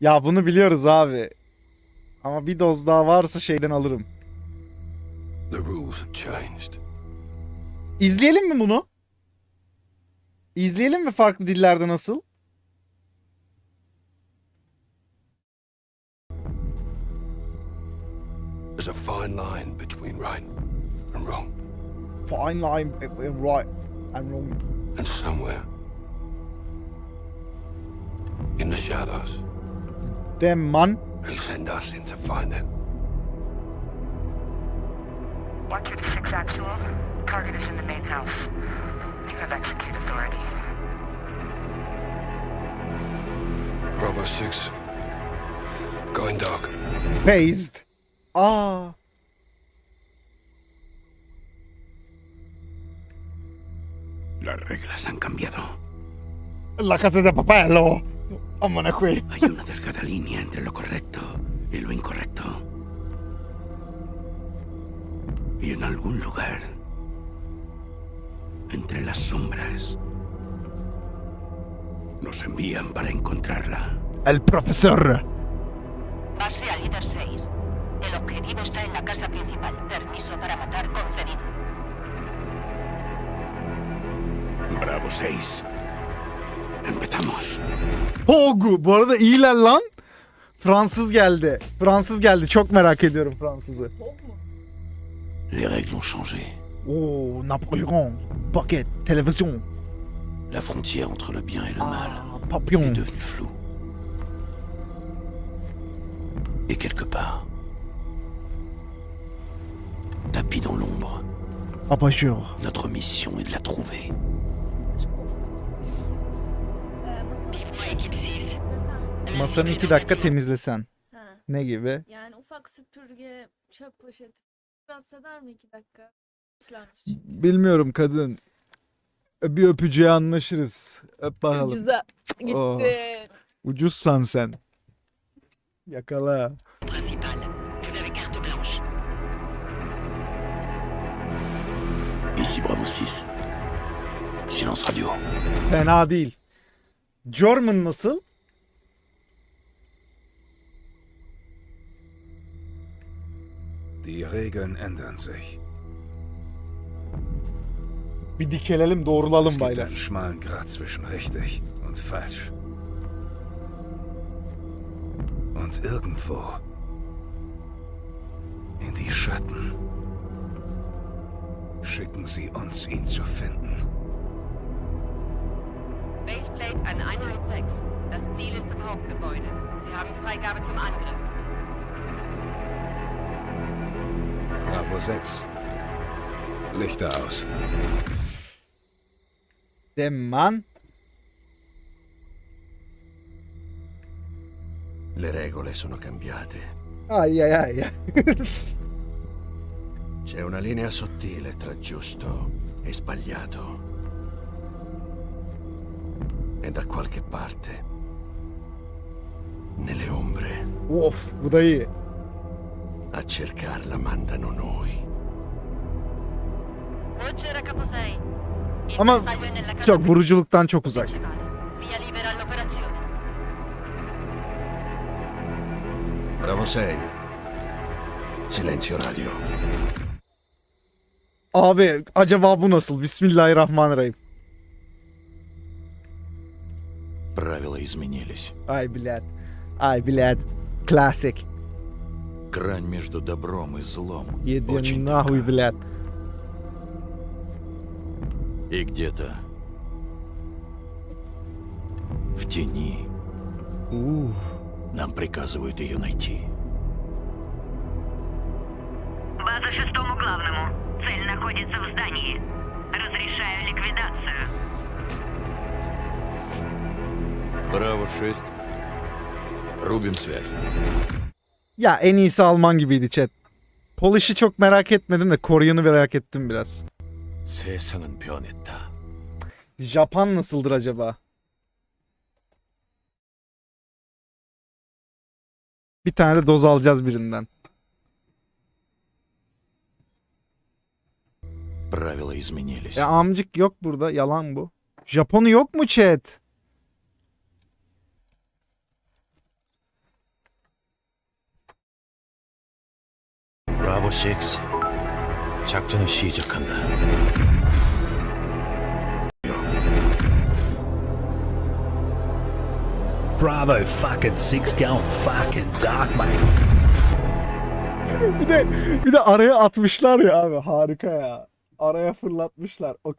Ya bunu biliyoruz abi. Ama bir doz daha varsa şeyden alırım. The rules have changed. İzleyelim mi bunu? İzleyelim mi farklı dillerde nasıl? There's a fine line between right and wrong. Fine line between right and wrong. And somewhere in the shadows, Dem man. he'll send us in to find it. 126 actual. Target is in the main house. You have execute authority. Bravo 6. Going dark. Phased. Aa. Ah. Las reglas han cambiado. La casa de papel. Hay una delgada línea entre lo correcto y lo incorrecto. Y en algún lugar, entre las sombras, nos envían para encontrarla. El profesor. Base a líder 6. El objetivo está en la casa principal. Permiso para matar concedido. Bravo 6. Empezamos. Hogu. Bu arada iyiler lan. Fransız geldi. Fransız geldi. Çok merak ediyorum Fransızı. Les règles ont changé. Oo, Napolyon. Paket. Televizyon. La frontière entre le bien et le mal Aa, est devenue floue. Et quelque part, tapis dans l'ombre, Apajur. notre mission est de la trouver. Masanı iki dakika temizlesen. Ha, Ne gibi? yani ufak süpürge, çöp poşeti. Rahatsız eder mi iki dakika? Üflenmiş çünkü. Bilmiyorum kadın. Bir öpücüğe anlaşırız. Öp bakalım. Ucuza gitti. Oo. Ucuzsan sen. Yakala. Ici Bravo 6. Silence radio. Fena değil. German nasıl? Die Regeln ändern sich. Bir dikelelim doğrulalım Es gibt baylar. einen schmalen Grat zwischen richtig und falsch. Und irgendwo in die Schatten schicken sie uns, ihn zu finden. Baseplate an Einheit 6. Das Ziel ist im Hauptgebäude. Sie haben Freigabe zum Angriff. Bravo 6. Lichter aus. Dem man. Le regole sono cambiate. Ay ay ay. C'è una linea sottile tra giusto e sbagliato. E da qualche parte, nelle ombre, of bu da iyi. a cercarla mandano noi. Voce era Capo 6. Il Ama bersaglio è nella casa çok vuruculuktan çok uzak. Bravo 6. Silenzio radio. Abi acaba bu nasıl? Bismillahirrahmanirrahim. Правила изменились. Ay блядь. Ay блядь. Klasik. Грань между добром и злом Yedi очень тонка. блядь. И где-то в тени Ух. нам приказывают ее найти. База шестому главному. Цель находится в здании. Браво 6. Рубим связь. Ya en iyisi Alman gibiydi chat. Polish'i çok merak etmedim de Koreyan'ı merak ettim biraz. 세상은 변했다. Japan nasıldır acaba? Bir tane de doz alacağız birinden. Правила изменились. E amcık yok burada. Yalan bu. Japon'u yok mu chat? Bravo 6. 작전은 시작한다. Bravo fucking six going fucking dark, mate. Bir de bir de araya atmışlar ya abi harika ya. Araya fırlatmışlar. Okey.